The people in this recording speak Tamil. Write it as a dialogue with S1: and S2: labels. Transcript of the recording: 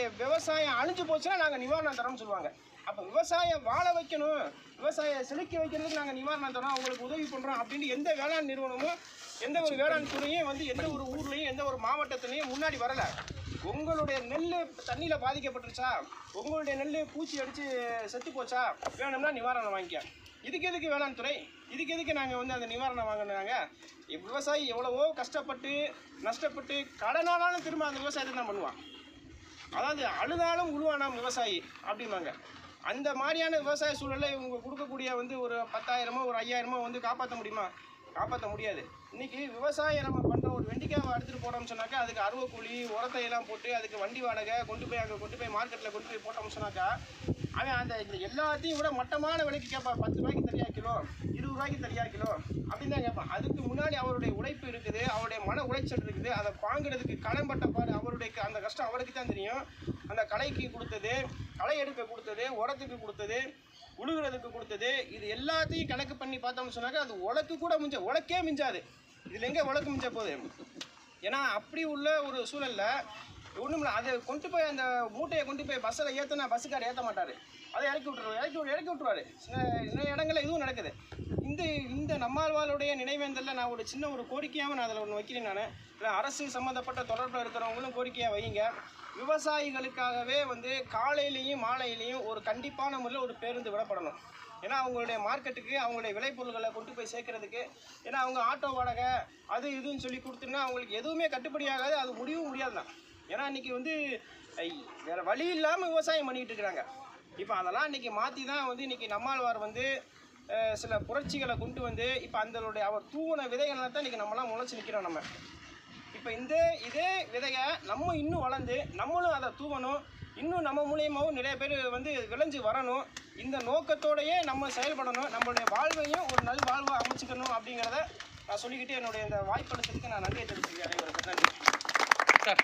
S1: உங்களுடைய விவசாயம் அழிஞ்சு போச்சுன்னா நாங்கள் நிவாரணம் தரோம்னு சொல்லுவாங்க. அப்போ விவசாயம் வாழ வைக்கணும் விவசாயம் செலுக்கி வைக்கிறதுக்கு நாங்கள் நிவாரணம் தரோம் உங்களுக்கு உதவி பண்ணுறோம் அப்படின்னு எந்த வேளாண் நிறுவனமும் எந்த ஒரு வேளாண் துறையும் வந்து எந்த ஒரு ஊர்லேயும் எந்த ஒரு மாவட்டத்துலையும் முன்னாடி வரலை. உங்களுடைய நெல் தண்ணியில் பாதிக்கப்பட்டுருச்சா? உங்களுடைய நெல் பூச்சி அடித்து செத்து போச்சா? வேணும்னா நிவாரணம் வாங்கிக்க. இதுக்கு எதுக்கு வேளாண் துறை? இதுக்கு எதுக்கு நாங்கள் வந்து அந்த நிவாரணம் வாங்கினாங்க? விவசாயி எவ்வளவோ கஷ்டப்பட்டு நஷ்டப்பட்டு கடனானாலும் திரும்ப அந்த விவசாயத்தை தான் பண்ணுவான். அதாவது அழுதாலும் உழுவானாம் விவசாயி அப்படிம்பாங்க. அந்த மாதிரியான விவசாய சூழலை இவங்க கொடுக்கக்கூடிய வந்து ஒரு பத்தாயிரமோ ஒரு ஐயாயிரமோ வந்து காப்பாற்ற முடியுமா? காப்பாற்ற முடியாது. இன்னைக்கு விவசாயம் நம்ம பண்ணுற ஒரு வெண்டிக்காவை எடுத்துகிட்டு போனோம்னு சொன்னாக்கா அதுக்கு அருவ கூலி உரத்தை எல்லாம் போட்டு அதுக்கு வண்டி வாடகை கொண்டு போய் அங்கே கொண்டு போய் மார்க்கெட்டில் கொண்டு போய் போட்டோம்னு சொன்னாக்கா அவன் அந்த இந்த எல்லாத்தையும் விட மட்டமான விலைக்கு கேட்பான். பத்து ரூபாய்க்கு தனியாக கிலோ இருபது ரூபாய்க்கு தனியாக கிலோ அப்படின்னு தான் கேட்பான். அதுக்கு முன்னாடி அவருடைய உழைப்பு இருக்குது அவருடைய மன இருக்குது அதை வாங்குறதுக்கு கடன்பட்ட பாரு அவருடைய அந்த கஷ்டம் அவருக்கு தான் தெரியும். அந்த களைக்கு கொடுத்தது களை எடுக்க கொடுத்தது உரத்துக்கு கொடுத்தது உழுகிறதுக்கு கொடுத்தது இது எல்லாத்தையும் கணக்கு பண்ணி பார்த்தோம்னு சொன்னாக்கா அது உலக்கு கூட மிஞ்ச உலக்கே மிஞ்சாது. இதில் எங்கே உலக்கு மிஞ்ச போகுது? ஏன்னா அப்படி உள்ள ஒரு சூழல்ல ஒன்றும் இல்லை அதை கொண்டு போய் அந்த மூட்டையை கொண்டு போய் பஸ்ஸில் ஏற்றினா பஸ்ஸுக்கார் ஏற்ற மாட்டார். அதை இறக்கி விட்டுருவார் இறக்கி விட்டு இறக்கி விட்டுருவாரு. சில சில இடங்களில் இதுவும் நடக்குது. இந்த இந்த நம்மாழ்வாளுடைய நினைவேந்தலில் நான் ஒரு சின்ன ஒரு கோரிக்கையாகவும் நான் அதில் ஒன்று வைக்கிறேன் நான். இல்லை அரசு சம்மந்தப்பட்ட தொடர்பில் இருக்கிறவங்களும் கோரிக்கையாக வைங்க. விவசாயிகளுக்காகவே வந்து காலையிலையும் மாலையிலையும் ஒரு கண்டிப்பான முறையில் ஒரு பேருந்து விடப்படணும். ஏன்னா அவங்களுடைய மார்க்கெட்டுக்கு அவங்களுடைய விளைபொருள்களை கொண்டு போய் சேர்க்கறதுக்கு ஏன்னா அவங்க ஆட்டோ வாடகை அது இதுன்னு சொல்லி கொடுத்துன்னா அவங்களுக்கு எதுவுமே கட்டுப்படி ஆகாது அது முடியவும் முடியாது தான் ஏன்னா இன்னைக்கு வந்து வேறு வேற வழி இல்லாமல் விவசாயம் பண்ணிட்டு இருக்கிறாங்க. இப்போ அதெல்லாம் இன்னைக்கு மாற்றி தான் வந்து இன்னைக்கு நம்மாழ்வார் வந்து சில புரட்சிகளை கொண்டு வந்து இப்போ அந்தளுடைய அவர் தூவன விதைகளை தான் இன்றைக்கி நம்மளாம் முளைச்சி நிற்கிறோம் நம்ம. இப்போ இந்த இதே விதையை நம்ம இன்னும் வளர்ந்து நம்மளும் அதை தூவணும் இன்னும் நம்ம மூலியமாகவும் நிறைய பேர் வந்து விளைஞ்சு வரணும் இந்த நோக்கத்தோடையே நம்ம செயல்படணும் நம்மளுடைய வாழ்வையும் ஒரு நல் வாழ்வை அமைச்சுக்கணும் அப்படிங்கிறத நான் சொல்லிக்கிட்டு என்னுடைய இந்த வாய்ப்பளித்ததுக்கு நான் நன்றியை தெரிவிச்சுக்கிறேன். நன்றி.
S2: சார்.